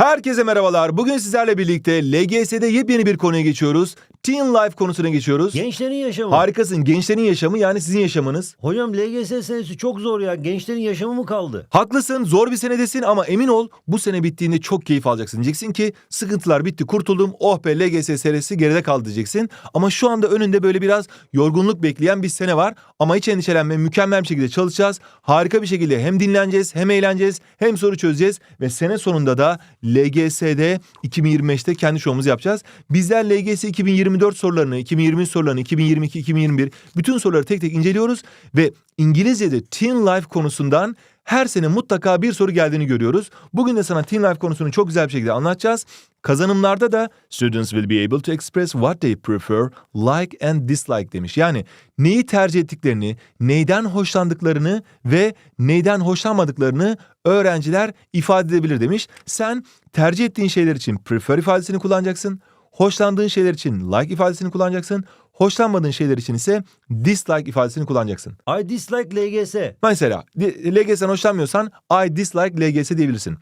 Herkese merhabalar. Bugün sizlerle birlikte LGS'de yepyeni bir konuya geçiyoruz. Teen Life konusuna geçiyoruz. Gençlerin yaşamı. Harikasın. Gençlerin yaşamı yani sizin yaşamınız. Hocam LGS senesi çok zor ya. Gençlerin yaşamı mı kaldı? Haklısın, zor bir senedesin ama emin ol bu sene bittiğinde çok keyif alacaksın. Diyeceksin ki sıkıntılar bitti, kurtuldum. Oh be LGS serisi geride kaldı diyeceksin. Ama şu anda önünde böyle biraz yorgunluk bekleyen bir sene var. Ama hiç endişelenme, mükemmel bir şekilde çalışacağız. Harika bir şekilde hem dinleneceğiz, hem eğleneceğiz, hem soru çözeceğiz. Ve sene sonunda da LGS'de 2025'te kendi şovumuzu yapacağız. Bizler LGS 2024 sorularını, 2020 sorularını, 2022, 2021 bütün soruları tek tek inceliyoruz. Ve İngilizce'de Teen Life konusundan her sene mutlaka bir soru geldiğini görüyoruz. Bugün de sana Teen Life konusunu çok güzel bir şekilde anlatacağız. Kazanımlarda da students will be able to express what they prefer, like and dislike demiş. Yani neyi tercih ettiklerini, neyden hoşlandıklarını ve neyden hoşlanmadıklarını öğrenciler ifade edebilir demiş. Sen tercih ettiğin şeyler için prefer ifadesini kullanacaksın. Hoşlandığın şeyler için like ifadesini kullanacaksın. Hoşlanmadığın şeyler için ise dislike ifadesini kullanacaksın. I dislike LGS. Mesela LGS'den hoşlanmıyorsan I dislike LGS diyebilirsin.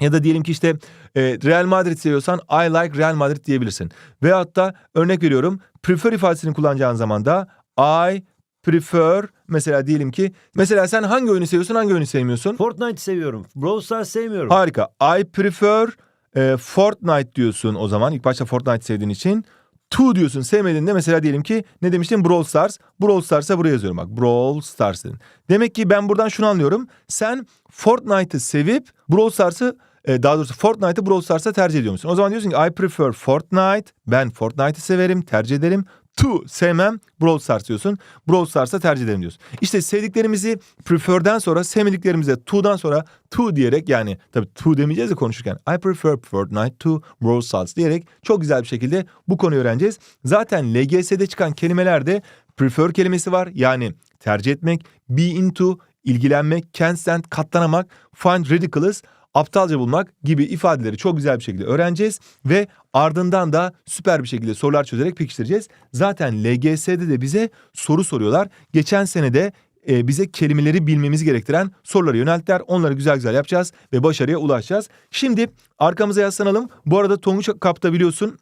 Ya da diyelim ki işte e, Real Madrid seviyorsan I like Real Madrid diyebilirsin. Veyahut da örnek veriyorum prefer ifadesini kullanacağın zaman da I prefer mesela diyelim ki mesela sen hangi oyunu seviyorsun hangi oyunu sevmiyorsun? Fortnite seviyorum. Brawl Stars sevmiyorum. Harika. I prefer e, Fortnite diyorsun o zaman. İlk başta Fortnite sevdiğin için. To diyorsun sevmediğinde mesela diyelim ki ne demiştin? Brawl Stars. Brawl Stars'a buraya yazıyorum bak. Brawl Stars dedin. Demek ki ben buradan şunu anlıyorum. Sen Fortnite'ı sevip Brawl Stars'ı e, daha doğrusu Fortnite'ı Brawl Stars'a tercih ediyor musun? O zaman diyorsun ki I prefer Fortnite. Ben Fortnite'ı severim, tercih ederim. To sevmem Brawl Stars diyorsun. Brawl Stars'a tercih ederim diyorsun. İşte sevdiklerimizi prefer'den sonra sevmediklerimize to'dan sonra to diyerek yani tabii to demeyeceğiz de konuşurken I prefer Fortnite to Brawl Stars diyerek çok güzel bir şekilde bu konuyu öğreneceğiz. Zaten LGS'de çıkan kelimelerde prefer kelimesi var. Yani tercih etmek, be into, ilgilenmek, can't stand, katlanamak, find ridiculous, aptalca bulmak gibi ifadeleri çok güzel bir şekilde öğreneceğiz ve ardından da süper bir şekilde sorular çözerek pekiştireceğiz. Zaten LGS'de de bize soru soruyorlar. Geçen sene de e, bize kelimeleri bilmemizi gerektiren soruları yönelttiler. Onları güzel güzel yapacağız ve başarıya ulaşacağız. Şimdi arkamıza yaslanalım. Bu arada Tonguç Kap'ta biliyorsun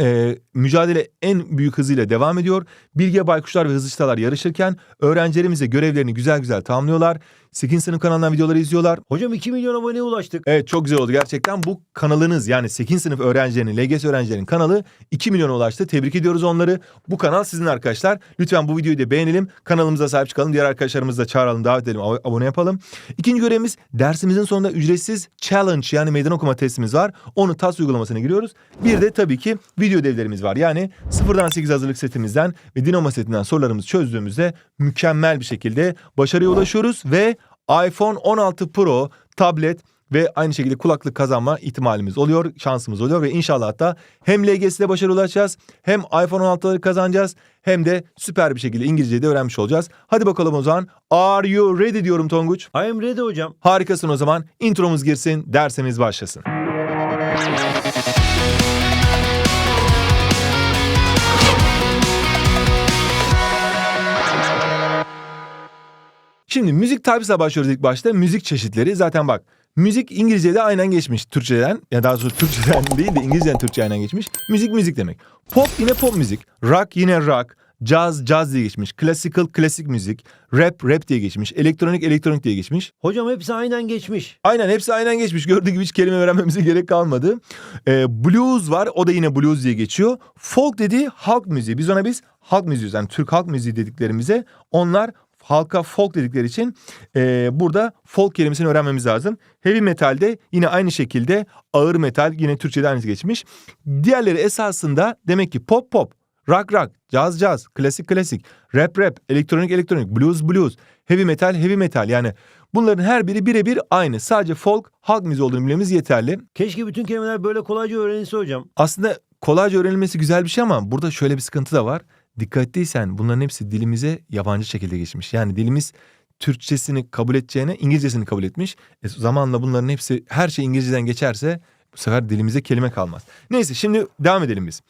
e, mücadele en büyük hızıyla devam ediyor. Bilge Baykuşlar ve Hızlı Çıtalar yarışırken öğrencilerimiz de görevlerini güzel güzel tamamlıyorlar. 8. sınıf kanalından videoları izliyorlar. Hocam 2 milyon aboneye ulaştık. Evet çok güzel oldu gerçekten. Bu kanalınız yani 8. sınıf öğrencilerinin, LGS öğrencilerinin kanalı 2 milyona ulaştı. Tebrik ediyoruz onları. Bu kanal sizin arkadaşlar. Lütfen bu videoyu da beğenelim. Kanalımıza sahip çıkalım. Diğer arkadaşlarımızı da çağıralım, davet edelim, ab- abone yapalım. İkinci görevimiz dersimizin sonunda ücretsiz challenge yani meydan okuma testimiz var. Onu TAS uygulamasına giriyoruz. Bir de tabii ki video ödevlerimiz var. Yani sıfırdan 8 hazırlık setimizden ve Dinamo setinden sorularımızı çözdüğümüzde mükemmel bir şekilde başarıya ulaşıyoruz ve iPhone 16 Pro, tablet ve aynı şekilde kulaklık kazanma ihtimalimiz oluyor, şansımız oluyor ve inşallah da hem LGS'de başarılı ulaşacağız, hem iPhone 16'ları kazanacağız, hem de süper bir şekilde İngilizceyi de öğrenmiş olacağız. Hadi bakalım o zaman. Are you ready diyorum Tonguç. I am ready hocam. Harikasın o zaman. Intromuz girsin, dersimiz başlasın. Şimdi müzik tarzına başlıyoruz ilk başta. Müzik çeşitleri zaten bak. Müzik İngilizce'de aynen geçmiş Türkçeden. Ya daha doğrusu Türkçeden değil de İngilizceden Türkçe aynen geçmiş. Müzik müzik demek. Pop yine pop müzik. Rock yine rock. Jazz jazz diye geçmiş. Classical klasik müzik. Rap rap diye geçmiş. Elektronik elektronik diye geçmiş. Hocam hepsi aynen geçmiş. Aynen hepsi aynen geçmiş. Gördüğü gibi hiç kelime öğrenmemize gerek kalmadı. Ee, blues var. O da yine blues diye geçiyor. Folk dediği halk müziği. Biz ona biz halk müziği yani Türk halk müziği dediklerimize onlar halka folk dedikleri için e, burada folk kelimesini öğrenmemiz lazım. Heavy metalde yine aynı şekilde ağır metal yine Türkçe'de aynısı geçmiş. Diğerleri esasında demek ki pop pop, rock rock, jazz jazz, klasik klasik, rap rap, elektronik elektronik, blues blues, heavy metal heavy metal yani bunların her biri birebir aynı. Sadece folk halk müziği olduğunu bilmemiz yeterli. Keşke bütün kelimeler böyle kolayca öğrenilse hocam. Aslında kolayca öğrenilmesi güzel bir şey ama burada şöyle bir sıkıntı da var. Dikkat ettiysen bunların hepsi dilimize yabancı şekilde geçmiş. Yani dilimiz Türkçesini kabul edeceğine İngilizcesini kabul etmiş. E, zamanla bunların hepsi her şey İngilizceden geçerse bu sefer dilimize kelime kalmaz. Neyse şimdi devam edelim biz.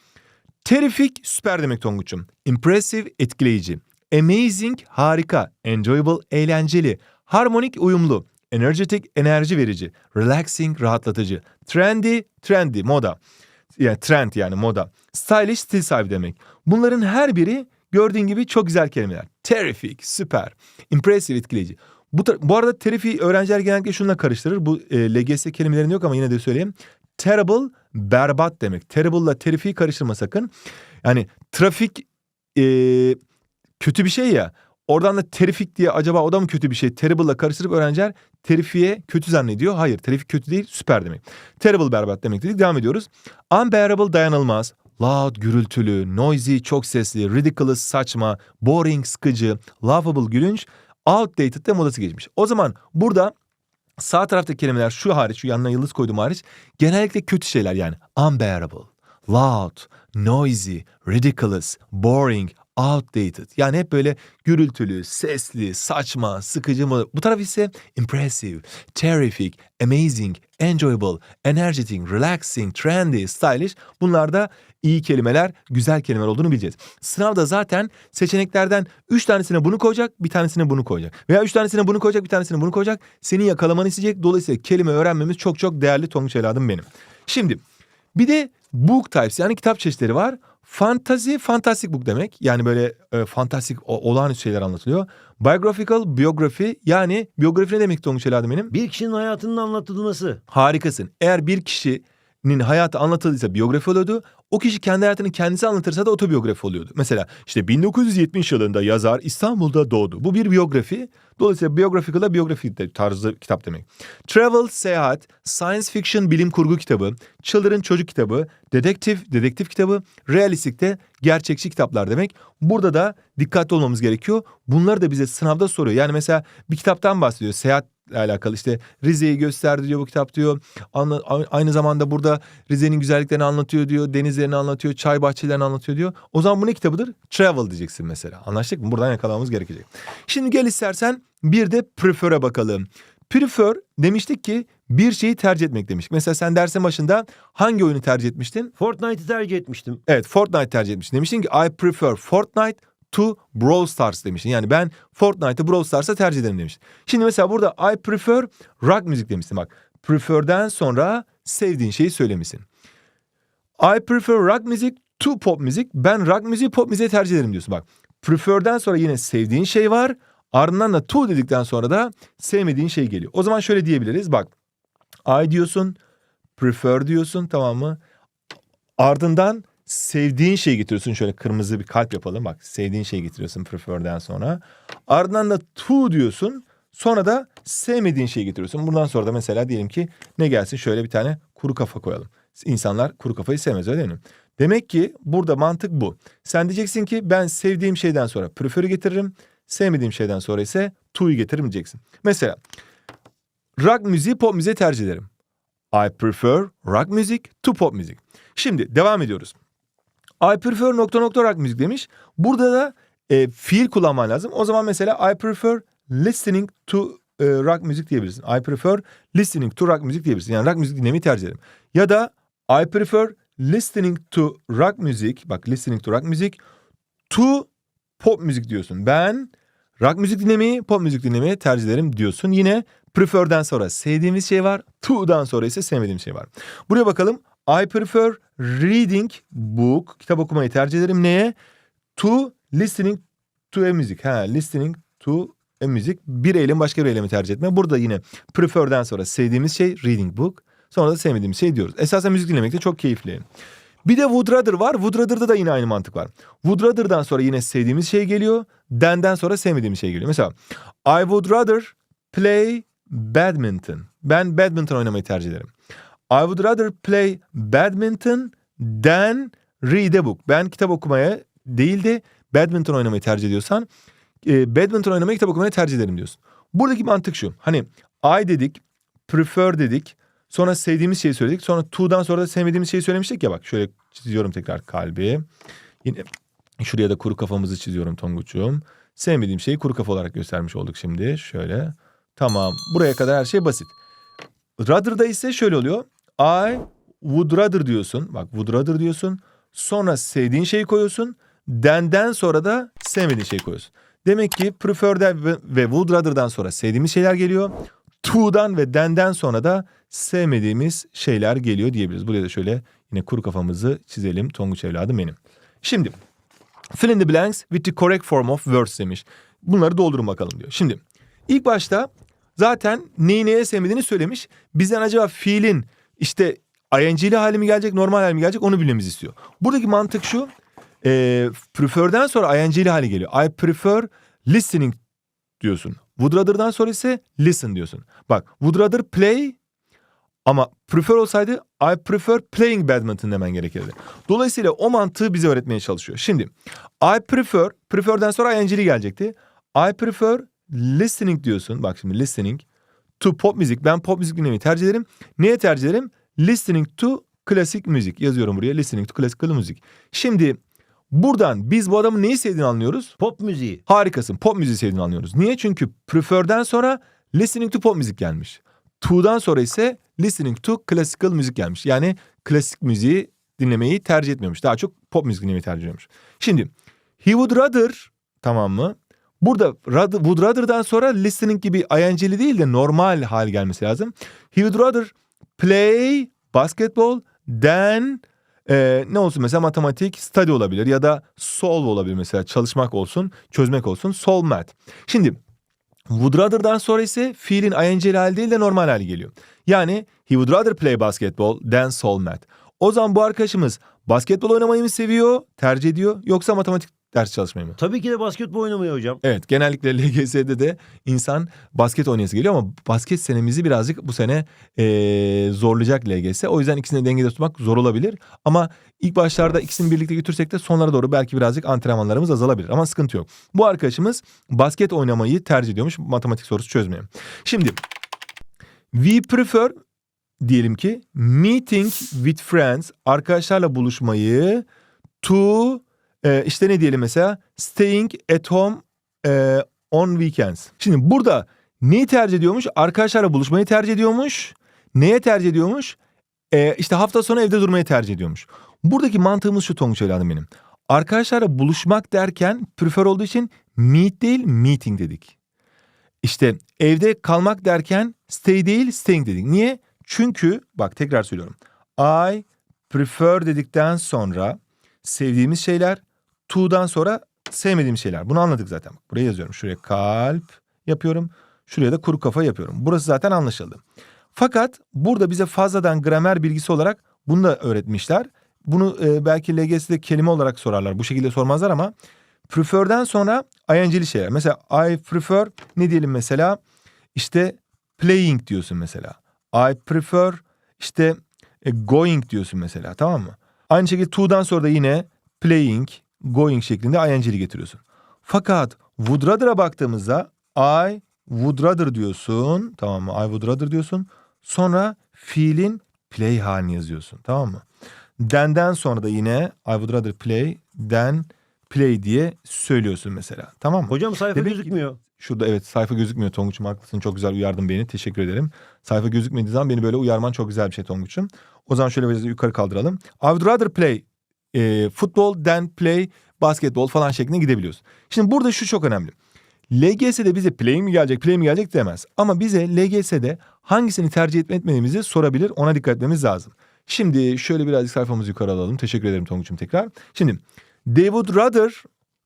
Terrific süper demek Tonguç'um. Impressive etkileyici. Amazing harika. Enjoyable eğlenceli. Harmonik uyumlu. energetic, enerji verici. Relaxing, rahatlatıcı. Trendy, trendy, moda. Yani trend yani moda. Stylish, stil sahibi demek. Bunların her biri gördüğün gibi çok güzel kelimeler. Terrific, süper. Impressive, etkileyici. Bu, bu arada terrific öğrenciler genellikle şununla karıştırır. Bu e, LGS kelimelerinde yok ama yine de söyleyeyim. Terrible, berbat demek. Terrible ile terrific'i karıştırma sakın. Yani trafik e, kötü bir şey ya. Oradan da terrific diye acaba o da mı kötü bir şey? Terrible'la karıştırıp öğrenciler terrific'e kötü zannediyor. Hayır, terrific kötü değil, süper demek. Terrible berbat demek dedik. Devam ediyoruz. Unbearable dayanılmaz. Loud gürültülü, noisy çok sesli, ridiculous saçma, boring sıkıcı, laughable gülünç, outdated de modası geçmiş. O zaman burada sağ taraftaki kelimeler şu hariç, şu yanına yıldız koydum hariç genellikle kötü şeyler yani. Unbearable, loud, noisy, ridiculous, boring, outdated. Yani hep böyle gürültülü, sesli, saçma, sıkıcı mı? Bu taraf ise impressive, terrific, amazing, enjoyable, energetic, relaxing, trendy, stylish. Bunlar da iyi kelimeler, güzel kelimeler olduğunu bileceğiz. Sınavda zaten seçeneklerden 3 tanesine bunu koyacak, bir tanesine bunu koyacak. Veya 3 tanesine bunu koyacak, bir tanesine bunu koyacak. Seni yakalamanı isteyecek. Dolayısıyla kelime öğrenmemiz çok çok değerli Tonguç evladım benim. Şimdi bir de book types yani kitap çeşitleri var. Fantazi, fantastic book demek. Yani böyle e, fantastik, o- olağanüstü şeyler anlatılıyor. Biographical, biyografi yani biyografi ne demek Tonguç evladım benim? Bir kişinin hayatının anlatılması. Harikasın. Eğer bir kişinin hayatı anlatıldıysa biyografi oluyordu. O kişi kendi hayatını kendisi anlatırsa da otobiyografi oluyordu. Mesela işte 1970 yılında yazar İstanbul'da doğdu. Bu bir biyografi. Dolayısıyla biyografikal da biyografi tarzı kitap demek. Travel, seyahat, science fiction, bilim kurgu kitabı, children çocuk kitabı, dedektif, dedektif kitabı, realistik de gerçekçi kitaplar demek. Burada da dikkatli olmamız gerekiyor. Bunları da bize sınavda soruyor. Yani mesela bir kitaptan bahsediyor. Seyahat alakalı işte Rize'yi gösterdi diyor bu kitap diyor. Anla- aynı zamanda burada Rize'nin güzelliklerini anlatıyor diyor. Denizlerini anlatıyor. Çay bahçelerini anlatıyor diyor. O zaman bu ne kitabıdır? Travel diyeceksin mesela. Anlaştık mı? Buradan yakalamamız gerekecek. Şimdi gel istersen bir de prefer'e bakalım. Prefer demiştik ki bir şeyi tercih etmek demiştik. Mesela sen dersin başında hangi oyunu tercih etmiştin? Fortnite'ı tercih etmiştim. Evet Fortnite tercih etmiştin. Demiştin ki I prefer Fortnite to Brawl Stars demiştin. Yani ben Fortnite'ı Brawl Stars'a tercih ederim demiştin. Şimdi mesela burada I prefer rock müzik demiştin. Bak prefer'den sonra sevdiğin şeyi söylemişsin. I prefer rock müzik to pop müzik. Ben rock müziği pop müziği tercih ederim diyorsun. Bak prefer'den sonra yine sevdiğin şey var. Ardından da to dedikten sonra da sevmediğin şey geliyor. O zaman şöyle diyebiliriz. Bak I diyorsun, prefer diyorsun tamam mı? Ardından sevdiğin şeyi getiriyorsun. Şöyle kırmızı bir kalp yapalım. Bak sevdiğin şeyi getiriyorsun prefer'den sonra. Ardından da to diyorsun. Sonra da sevmediğin şeyi getiriyorsun. Bundan sonra da mesela diyelim ki ne gelsin? Şöyle bir tane kuru kafa koyalım. İnsanlar kuru kafayı sevmez öyle değil mi? Demek ki burada mantık bu. Sen diyeceksin ki ben sevdiğim şeyden sonra prefer'ı getiririm. Sevmediğim şeyden sonra ise to'yu getiririm diyeceksin. Mesela rock müziği pop müziği tercih ederim. I prefer rock music to pop music. Şimdi devam ediyoruz. I prefer nokta nokta rock müzik demiş. Burada da e, fiil kullanman lazım. O zaman mesela I prefer listening to e, rock müzik diyebilirsin. I prefer listening to rock müzik diyebilirsin. Yani rock müzik dinlemeyi tercih ederim. Ya da I prefer listening to rock müzik. Bak listening to rock müzik to pop müzik diyorsun. Ben rock müzik dinlemeyi, pop müzik dinlemeyi tercih ederim diyorsun. Yine prefer'den sonra sevdiğimiz şey var. To'dan sonra ise sevmediğim şey var. Buraya bakalım. I prefer reading book. Kitap okumayı tercih ederim. Neye? To listening to a music. Ha, listening to a music. Bir eylem başka bir eylemi tercih etme. Burada yine prefer'den sonra sevdiğimiz şey reading book. Sonra da sevmediğimiz şey diyoruz. Esasen müzik dinlemek de çok keyifli. Bir de Would Rather var. Would Rather'da da yine aynı mantık var. Would Rather'dan sonra yine sevdiğimiz şey geliyor. Than'den sonra sevmediğimiz şey geliyor. Mesela I would rather play badminton. Ben badminton oynamayı tercih ederim. I would rather play badminton than read a book. Ben kitap okumaya değil de badminton oynamayı tercih ediyorsan e, badminton oynamayı kitap okumayı tercih ederim diyorsun. Buradaki mantık şu. Hani I dedik, prefer dedik. Sonra sevdiğimiz şeyi söyledik. Sonra to'dan sonra da sevmediğimiz şeyi söylemiştik ya bak. Şöyle çiziyorum tekrar kalbi. Yine şuraya da kuru kafamızı çiziyorum Tonguç'um. Sevmediğim şeyi kuru kafa olarak göstermiş olduk şimdi. Şöyle. Tamam. Buraya kadar her şey basit. Rather'da ise şöyle oluyor. I would rather diyorsun. Bak would rather diyorsun. Sonra sevdiğin şeyi koyuyorsun. Than'den sonra da sevmediğin şeyi koyuyorsun. Demek ki prefer'den ve would rather'dan sonra sevdiğimiz şeyler geliyor. to'dan ve then'den sonra da sevmediğimiz şeyler geliyor diyebiliriz. Buraya da şöyle yine kuru kafamızı çizelim Tonguç evladım benim. Şimdi fill in the blanks with the correct form of words demiş. Bunları doldurun bakalım diyor. Şimdi ilk başta zaten neyi neye sevmediğini söylemiş. Bizden acaba fiilin işte ing'li hali mi gelecek normal hali mi gelecek onu bilmemizi istiyor. Buradaki mantık şu. E, prefer'den sonra ing'li hali geliyor. I prefer listening diyorsun. Would rather'dan sonra ise listen diyorsun. Bak would rather play ama prefer olsaydı I prefer playing badminton demen gerekirdi. Dolayısıyla o mantığı bize öğretmeye çalışıyor. Şimdi I prefer, prefer'den sonra ing'li gelecekti. I prefer listening diyorsun. Bak şimdi listening to pop müzik. Ben pop müzik dinlemeyi tercih ederim. Neye tercih ederim? Listening to klasik müzik. Yazıyorum buraya listening to classical müzik. Şimdi buradan biz bu adamın neyi sevdiğini anlıyoruz. Pop müziği. Harikasın. Pop müziği sevdiğini anlıyoruz. Niye? Çünkü prefer'den sonra listening to pop müzik gelmiş. To'dan sonra ise listening to classical müzik gelmiş. Yani klasik müziği dinlemeyi tercih etmiyormuş. Daha çok pop müzik dinlemeyi tercih ediyormuş. Şimdi he would rather tamam mı? Burada would rather'dan sonra listening gibi ing'li değil de normal hal gelmesi lazım. He would rather play basketball than e, ne olsun mesela matematik study olabilir ya da solve olabilir mesela çalışmak olsun çözmek olsun solve math. Şimdi would rather'dan sonra ise fiilin ing'li hali değil de normal hali geliyor. Yani he would rather play basketball than solve math. O zaman bu arkadaşımız basketbol oynamayı mı seviyor, tercih ediyor yoksa matematik ders çalışmayı mı? Tabii ki de basketbol oynamayı hocam. Evet genellikle LGS'de de insan basket oynayası geliyor ama basket senemizi birazcık bu sene eee, zorlayacak LGS. O yüzden ikisini dengede tutmak zor olabilir. Ama ilk başlarda ikisini birlikte götürsek de sonlara doğru belki birazcık antrenmanlarımız azalabilir. Ama sıkıntı yok. Bu arkadaşımız basket oynamayı tercih ediyormuş matematik sorusu çözmeye. Şimdi we prefer diyelim ki meeting with friends arkadaşlarla buluşmayı to e, işte ne diyelim mesela staying at home e, on weekends. Şimdi burada neyi tercih ediyormuş? Arkadaşlarla buluşmayı tercih ediyormuş. Neye tercih ediyormuş? E, işte hafta sonu evde durmayı tercih ediyormuş. Buradaki mantığımız şu Tonguç evladım benim. Arkadaşlarla buluşmak derken prefer olduğu için meet değil meeting dedik. İşte evde kalmak derken stay değil staying dedik. Niye? Çünkü bak tekrar söylüyorum. I prefer dedikten sonra sevdiğimiz şeyler, to'dan sonra sevmediğim şeyler. Bunu anladık zaten. Buraya yazıyorum. Şuraya kalp yapıyorum. Şuraya da kuru kafa yapıyorum. Burası zaten anlaşıldı. Fakat burada bize fazladan gramer bilgisi olarak bunu da öğretmişler. Bunu e, belki LGS'de kelime olarak sorarlar. Bu şekilde sormazlar ama prefer'den sonra ing'li şeyler. Mesela I prefer ne diyelim mesela? İşte playing diyorsun mesela. I prefer işte e, going diyorsun mesela tamam mı? Aynı şekilde to'dan sonra da yine playing, going şeklinde ing'li getiriyorsun. Fakat would rather'a baktığımızda I would rather diyorsun tamam mı? I would rather diyorsun. Sonra fiilin play halini yazıyorsun tamam mı? Then'den sonra da yine I would rather play than play diye söylüyorsun mesela tamam mı? Hocam sayfa Demek ki- gözükmüyor. Şurada evet sayfa gözükmüyor Tonguç'um haklısın çok güzel uyardın beni teşekkür ederim. Sayfa gözükmediği zaman beni böyle uyarman çok güzel bir şey Tonguç'um. O zaman şöyle biraz yukarı kaldıralım. I would rather play e, football than play basketball falan şeklinde gidebiliyoruz. Şimdi burada şu çok önemli. LGS'de bize play mi gelecek play mi gelecek demez. Ama bize LGS'de hangisini tercih etme etmediğimizi sorabilir ona dikkat etmemiz lazım. Şimdi şöyle birazcık sayfamızı yukarı alalım. Teşekkür ederim Tonguç'um tekrar. Şimdi they would rather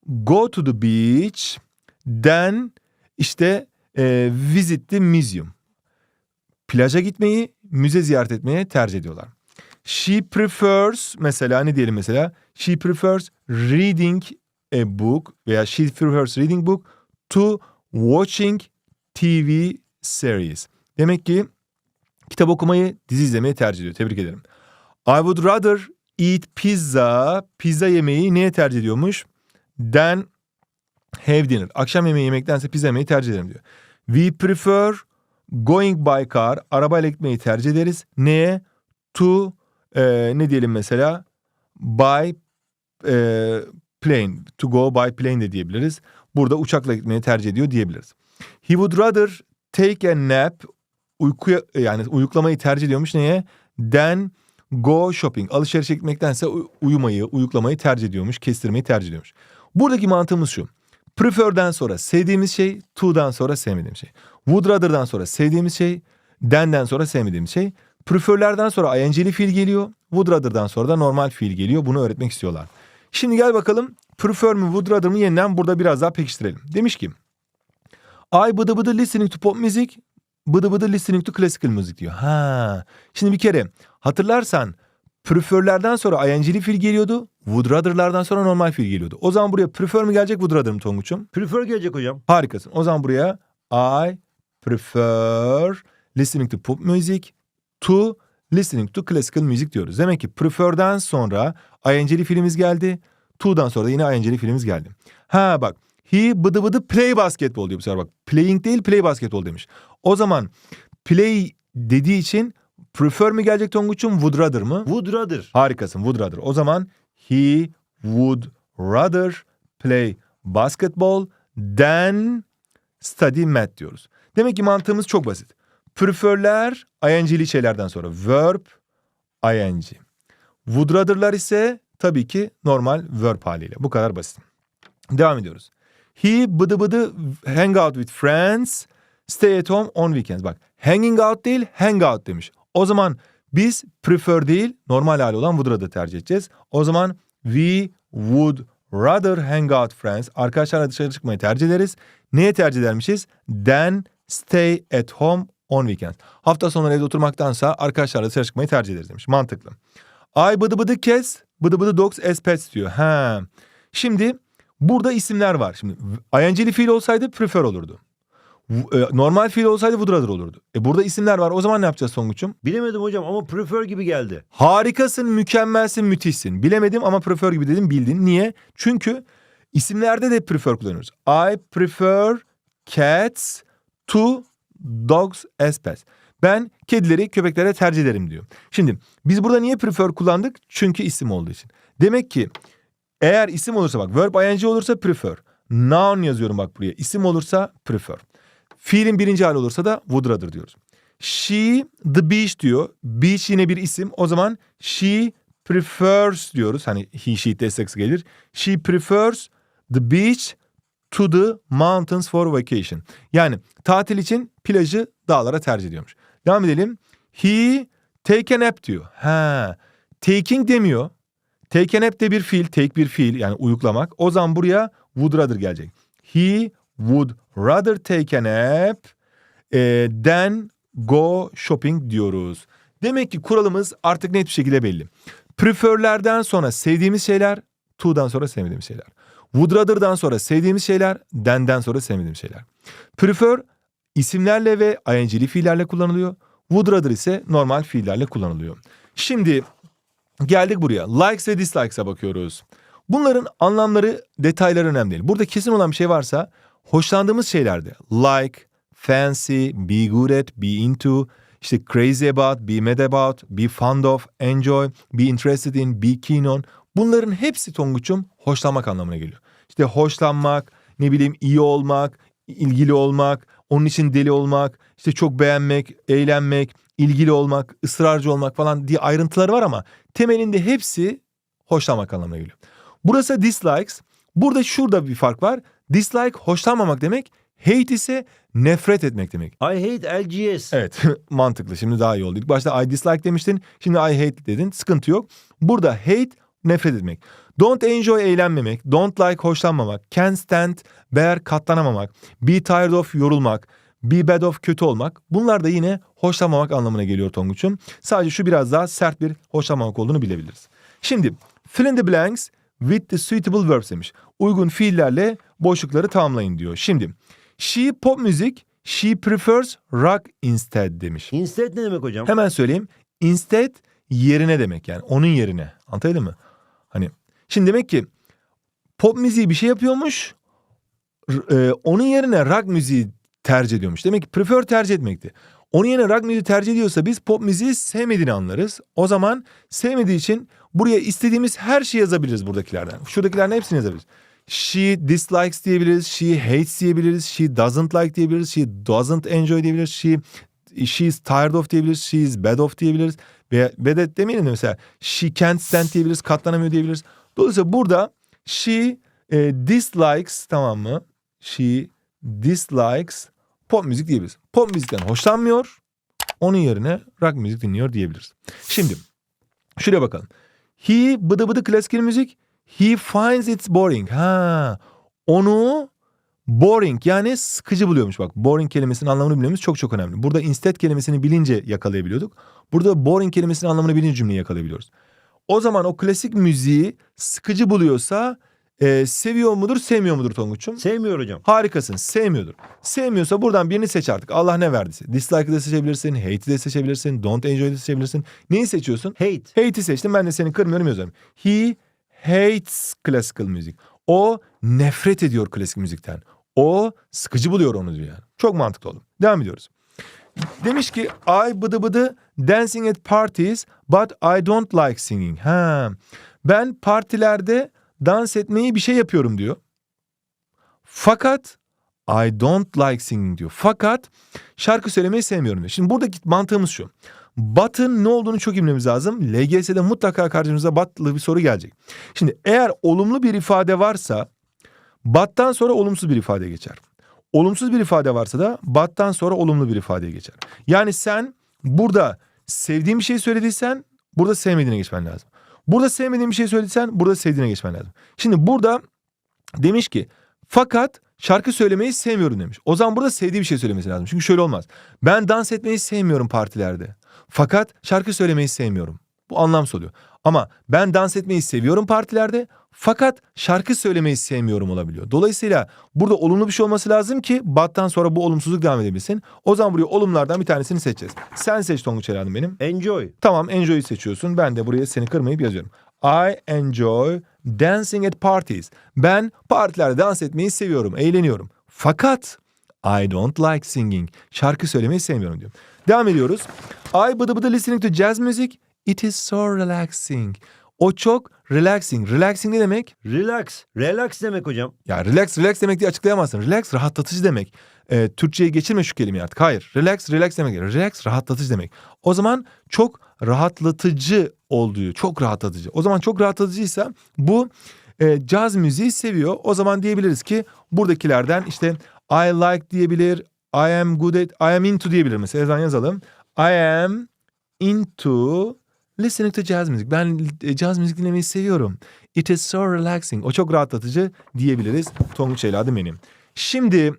go to the beach than işte e, visit the museum. Plaja gitmeyi, müze ziyaret etmeye tercih ediyorlar. She prefers mesela ne diyelim mesela? She prefers reading a book veya she prefers reading book to watching TV series. Demek ki kitap okumayı, dizi izlemeyi tercih ediyor. Tebrik ederim. I would rather eat pizza, pizza yemeği neye tercih ediyormuş? Than have dinner. Akşam yemeği yemektense pizza yemeyi tercih ederim diyor. We prefer going by car. Arabayla gitmeyi tercih ederiz. Neye? To e, ne diyelim mesela? By e, plane. To go by plane de diyebiliriz. Burada uçakla gitmeyi tercih ediyor diyebiliriz. He would rather take a nap. Uykuya yani uyuklamayı tercih ediyormuş neye? Than go shopping. Alışverişe gitmektense uyumayı, uyuklamayı tercih ediyormuş. Kestirmeyi tercih ediyormuş. Buradaki mantığımız şu. Prefer'den sonra sevdiğimiz şey, to'dan sonra sevmediğim şey. Would rather'dan sonra sevdiğimiz şey, than'den sonra sevmediğimiz şey. Prefer'lerden sonra ing'li fiil geliyor. Would rather'dan sonra da normal fiil geliyor. Bunu öğretmek istiyorlar. Şimdi gel bakalım prefer mi would rather mı yeniden burada biraz daha pekiştirelim. Demiş ki I bıdı bıdı listening to pop music, bıdı bıdı listening to classical music diyor. Ha. Şimdi bir kere hatırlarsan prefer'lerden sonra ing'li fiil geliyordu. Would rather'lardan sonra normal fiil geliyordu. O zaman buraya prefer mi gelecek would rather mı Tonguç'um? Prefer gelecek hocam. Harikasın. O zaman buraya I prefer listening to pop music to listening to classical music diyoruz. Demek ki prefer'den sonra ing'li fiilimiz geldi. To'dan sonra da yine ing'li fiilimiz geldi. Ha bak he bıdı bıdı play basketbol diyor bu sefer bak. Playing değil play basketbol demiş. O zaman play dediği için prefer mi gelecek Tonguç'um would rather mı? Would rather. Harikasın would rather. O zaman he would rather play basketball than study math diyoruz. Demek ki mantığımız çok basit. Prefer'ler ing'li şeylerden sonra verb ing. Would rather'lar ise tabii ki normal verb haliyle. Bu kadar basit. Devam ediyoruz. He bıdı bıdı hang out with friends, stay at home on weekends. Bak hanging out değil hang out demiş. O zaman biz prefer değil normal hali olan would rather tercih edeceğiz. O zaman we would rather hang out friends. Arkadaşlarla dışarı çıkmayı tercih ederiz. Neye tercih edermişiz? Than stay at home on weekends. Hafta sonları evde oturmaktansa arkadaşlarla dışarı çıkmayı tercih ederiz demiş. Mantıklı. I bıdı bıdı cats, bıdı bıdı dogs as pets diyor. Ha. Şimdi burada isimler var. Şimdi ing'li fiil olsaydı prefer olurdu. E, Normal fiil olsaydı would rather olurdu. E burada isimler var. O zaman ne yapacağız Songuç'um? Bilemedim hocam ama prefer gibi geldi. Harikasın, mükemmelsin, müthişsin. Bilemedim ama prefer gibi dedim bildin. Niye? Çünkü isimlerde de prefer kullanıyoruz. I prefer cats to dogs as pets. Ben kedileri köpeklere tercih ederim diyor. Şimdi biz burada niye prefer kullandık? Çünkü isim olduğu için. Demek ki eğer isim olursa bak verb ing olursa prefer. Noun yazıyorum bak buraya. İsim olursa prefer. Fiilin birinci hali olursa da would rather diyoruz. She the beach diyor. Beach yine bir isim. O zaman she prefers diyoruz. Hani he she destek gelir. She prefers the beach to the mountains for vacation. Yani tatil için plajı dağlara tercih ediyormuş. Devam edelim. He take a nap diyor. Ha. Taking demiyor. Take a nap de bir fiil. Take bir fiil yani uyuklamak. O zaman buraya would rather gelecek. He would rather take a nap e, than go shopping diyoruz. Demek ki kuralımız artık net bir şekilde belli. Prefer'lerden sonra sevdiğimiz şeyler, to'dan sonra sevmediğimiz şeyler. Would rather'dan sonra sevdiğimiz şeyler, than'den sonra sevmediğimiz şeyler. Prefer isimlerle ve ing'li fiillerle kullanılıyor. Would rather ise normal fiillerle kullanılıyor. Şimdi geldik buraya. Likes ve dislikes'a bakıyoruz. Bunların anlamları, detayları önemli değil. Burada kesin olan bir şey varsa hoşlandığımız şeylerde like, fancy, be good at, be into, işte crazy about, be mad about, be fond of, enjoy, be interested in, be keen on. Bunların hepsi Tonguç'um hoşlanmak anlamına geliyor. İşte hoşlanmak, ne bileyim iyi olmak, ilgili olmak, onun için deli olmak, işte çok beğenmek, eğlenmek, ilgili olmak, ısrarcı olmak falan diye ayrıntıları var ama temelinde hepsi hoşlanmak anlamına geliyor. Burası dislikes. Burada şurada bir fark var. Dislike hoşlanmamak demek. Hate ise nefret etmek demek. I hate LGS. Evet mantıklı şimdi daha iyi oldu. İlk başta I dislike demiştin şimdi I hate dedin sıkıntı yok. Burada hate nefret etmek. Don't enjoy eğlenmemek. Don't like hoşlanmamak. Can stand bear katlanamamak. Be tired of yorulmak. Be bad of kötü olmak. Bunlar da yine hoşlanmamak anlamına geliyor Tonguç'um. Sadece şu biraz daha sert bir hoşlanmamak olduğunu bilebiliriz. Şimdi fill in the blanks with the suitable verbs demiş. Uygun fiillerle boşlukları tamamlayın diyor. Şimdi she pop müzik she prefers rock instead demiş. Instead ne demek hocam? Hemen söyleyeyim. Instead yerine demek yani onun yerine. Anlatabildim mi? Hani şimdi demek ki pop müziği bir şey yapıyormuş. e, onun yerine rock müziği tercih ediyormuş. Demek ki prefer tercih etmekti. Onun yerine rock müziği tercih ediyorsa biz pop müziği sevmediğini anlarız. O zaman sevmediği için buraya istediğimiz her şeyi yazabiliriz buradakilerden. Şuradakilerin hepsini yazabiliriz. She dislikes diyebiliriz. She hates diyebiliriz. She doesn't like diyebiliriz. She doesn't enjoy diyebiliriz. She she's tired of diyebiliriz. She's bad of diyebiliriz. Ve bad at demeyelim de mesela she can't stand diyebiliriz. Katlanamıyor diyebiliriz. Dolayısıyla burada she e, dislikes tamam mı? She dislikes pop müzik diyebiliriz. Pop müzikten hoşlanmıyor. Onun yerine rock müzik dinliyor diyebiliriz. Şimdi şuraya bakalım. He bıdı bıdı klasik müzik. He finds it boring. Ha, onu boring yani sıkıcı buluyormuş bak. Boring kelimesinin anlamını bilmemiz çok çok önemli. Burada instead kelimesini bilince yakalayabiliyorduk. Burada boring kelimesinin anlamını bilince cümleyi yakalayabiliyoruz. O zaman o klasik müziği sıkıcı buluyorsa e, seviyor mudur sevmiyor mudur Tonguç'um? Sevmiyor hocam. Harikasın. Sevmiyordur. Sevmiyorsa buradan birini seç artık. Allah ne verdiyse. Dislike'ı da seçebilirsin. Hate'i de seçebilirsin. Don't enjoy'ı da seçebilirsin. Neyi seçiyorsun? Hate. Hate'i seçtim. Ben de seni kırmıyorum yazıyorum. He hates classical music. O nefret ediyor klasik müzikten. O sıkıcı buluyor onu diyor yani. Çok mantıklı oldu. Devam ediyoruz. Demiş ki I bıdı bıdı dancing at parties but I don't like singing. Ha. Ben partilerde dans etmeyi bir şey yapıyorum diyor. Fakat I don't like singing diyor. Fakat şarkı söylemeyi sevmiyorum diyor. Şimdi buradaki mantığımız şu. But'ın ne olduğunu çok bilmemiz lazım. LGS'de mutlaka karşımıza but'lı bir soru gelecek. Şimdi eğer olumlu bir ifade varsa but'tan sonra olumsuz bir ifade geçer. Olumsuz bir ifade varsa da but'tan sonra olumlu bir ifadeye geçer. Yani sen burada sevdiğin bir şey söylediysen burada sevmediğine geçmen lazım. Burada sevmediğin bir şey söylediysen burada sevdiğine geçmen lazım. Şimdi burada demiş ki fakat şarkı söylemeyi sevmiyorum demiş. O zaman burada sevdiği bir şey söylemesi lazım. Çünkü şöyle olmaz. Ben dans etmeyi sevmiyorum partilerde. Fakat şarkı söylemeyi sevmiyorum. Bu anlamsız oluyor. Ama ben dans etmeyi seviyorum partilerde. Fakat şarkı söylemeyi sevmiyorum olabiliyor. Dolayısıyla burada olumlu bir şey olması lazım ki battan sonra bu olumsuzluk devam edebilsin. O zaman buraya olumlardan bir tanesini seçeceğiz. Sen seç Tonguç Eladım benim. Enjoy. Tamam enjoy'u seçiyorsun. Ben de buraya seni kırmayıp yazıyorum. I enjoy dancing at parties. Ben partilerde dans etmeyi seviyorum, eğleniyorum. Fakat I don't like singing. Şarkı söylemeyi sevmiyorum diyorum. Devam ediyoruz. I bıdı bıdı listening to jazz music. It is so relaxing. O çok relaxing. Relaxing ne demek? Relax. Relax demek hocam. Ya relax relax demek diye açıklayamazsın. Relax rahatlatıcı demek. Ee, Türkçe'ye geçirme şu kelimeyi artık. Hayır. Relax relax demek. Relax rahatlatıcı demek. O zaman çok rahatlatıcı olduğu. Çok rahatlatıcı. O zaman çok rahatlatıcıysa bu e, caz müziği seviyor. O zaman diyebiliriz ki buradakilerden işte I like diyebilir. I am good at, I am into diyebilir mesela. Yazan yazalım. I am into listening to jazz music. Ben e, caz müzik dinlemeyi seviyorum. It is so relaxing. O çok rahatlatıcı diyebiliriz. Tonguç evladım benim. Şimdi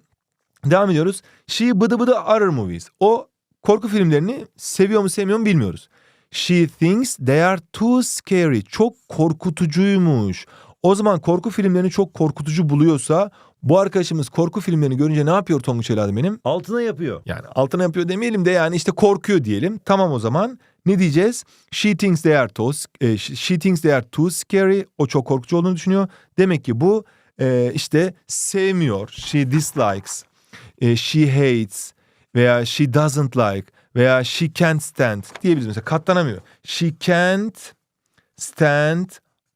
devam ediyoruz. She bıdı bıdı horror movies. O korku filmlerini seviyor mu sevmiyor mu bilmiyoruz. She thinks they are too scary. Çok korkutucuymuş. O zaman korku filmlerini çok korkutucu buluyorsa bu arkadaşımız korku filmlerini görünce ne yapıyor Tonguç evladım benim? Altına yapıyor. Yani altına yapıyor demeyelim de yani işte korkuyor diyelim. Tamam o zaman ne diyeceğiz? She thinks they are too, e, she thinks they are too scary. O çok korkutucu olduğunu düşünüyor. Demek ki bu e, işte sevmiyor. She dislikes. e, she hates veya she doesn't like veya she can't stand diyebiliriz. Mesela katlanamıyor. She can't stand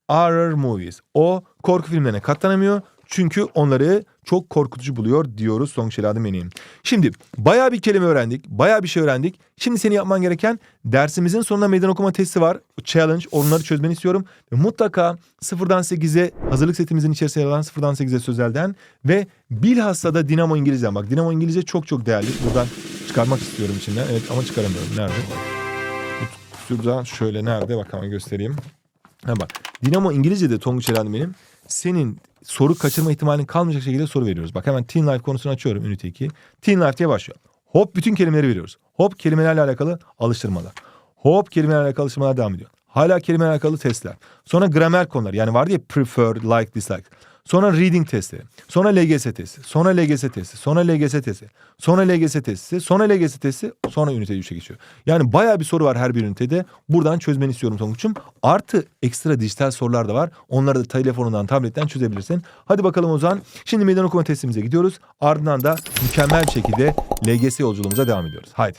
horror movies. O korku filmlerine katlanamıyor. Çünkü onları çok korkutucu buluyor diyoruz Song Şeladım Eneyim. Şimdi bayağı bir kelime öğrendik. Bayağı bir şey öğrendik. Şimdi seni yapman gereken dersimizin sonunda meydan okuma testi var. Challenge. Onları çözmeni istiyorum. Ve mutlaka sıfırdan 8'e hazırlık setimizin içerisinde yer alan sıfırdan 8'e sözelden ve bilhassa da Dinamo İngilizce'den. Bak Dinamo İngilizce çok çok değerli. Buradan çıkarmak istiyorum içinden. Evet ama çıkaramıyorum. Nerede? Şurada şöyle nerede? Bak hemen göstereyim. Ha bak. Dinamo İngilizce'de Tonguç Eren benim. Senin soru kaçırma ihtimalin kalmayacak şekilde soru veriyoruz. Bak hemen Teen Life konusunu açıyorum Ünite 2. Teen Life diye başlıyor. Hop bütün kelimeleri veriyoruz. Hop kelimelerle alakalı alıştırmalar. Hop kelimelerle alakalı alıştırmalar devam ediyor. Hala kelimelerle alakalı testler. Sonra gramer konuları. Yani vardı ya prefer, like, dislike. Sonra reading testi. Sonra LGS testi. Sonra LGS testi. Sonra LGS testi. Sonra LGS testi. Sonra LGS testi. Sonra ünite 3'e geçiyor. Yani bayağı bir soru var her bir ünitede. Buradan çözmeni istiyorum Tonguç'um. Artı ekstra dijital sorular da var. Onları da telefonundan, tabletten çözebilirsin. Hadi bakalım o zaman. Şimdi meydan okuma testimize gidiyoruz. Ardından da mükemmel şekilde LGS yolculuğumuza devam ediyoruz. Haydi.